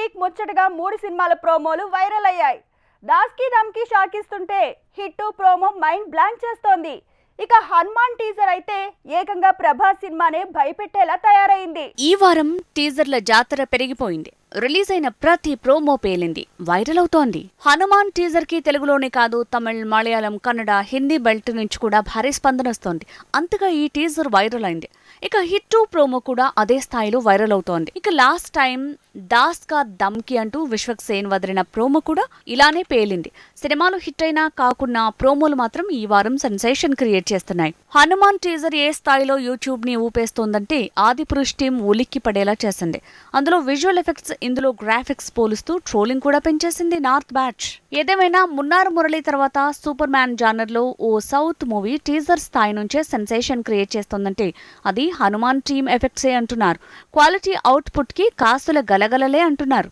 Week ముచ్చటగా మూడు సినిమాల ప్రోమోలు వైరల్ అయ్యాయి. దాస్కి దమ్కి షాక్ ఇస్తుంటే హిట్ ప్రోమో మైండ్ బ్లాంక్ చేస్తోంది. ఇక హనుమాన్ టీజర్ అయితే ఏకంగా ప్రభాస్ సినిమానే భయపెట్టేలా తయారైంది. ఈ వారం టీజర్ల జాతర పెరిగిపోయింది. రిలీజ్ అయిన ప్రతి ప్రోమో పేలింది వైరల్ అవుతోంది. హనుమాన్ టీజర్కి తెలుగులోనే కాదు తమిళ్ మలయాళం కన్నడ హిందీ బెల్ట్ నుంచి కూడా భారీ స్పందన వస్తోంది. అంతగా ఈ టీజర్ వైరల్ అయింది. ఇక హిట్ టూ ప్రోమో కూడా అదే స్థాయిలో వైరల్ అవుతోంది. ఇక లాస్ట్ టైం దాస్ కా దమ్కి అంటూ విశ్వక్ సేన్ వదిలిన ప్రోమో కూడా ఇలానే పేలింది. సినిమాలు హిట్ అయినా కాకున్నా ప్రోమోలు మాత్రం ఈ వారం సెన్సేషన్ క్రియేట్ చేస్తున్నాయి. హనుమాన్ టీజర్ ఏ స్థాయిలో యూట్యూబ్ని ఊపేస్తోందంటే ఆది పురుష్ టీం ఉలిక్కి పడేలా చేసింది. అందులో విజువల్ ఎఫెక్ట్స్ ఇందులో గ్రాఫిక్స్ పోలుస్తూ ట్రోలింగ్ కూడా పెంచేసింది నార్త్ బ్యాచ్ ఏదేమైనా మున్నారు మురళి తర్వాత సూపర్ మ్యాన్ జానర్లో ఓ సౌత్ మూవీ టీజర్ స్థాయి నుంచే సెన్సేషన్ క్రియేట్ చేస్తోందంటే అది హనుమాన్ టీమ్ ఎఫెక్ట్సే అంటున్నారు. క్వాలిటీ అవుట్పుట్కి కాసుల గలగలలే అంటున్నారు.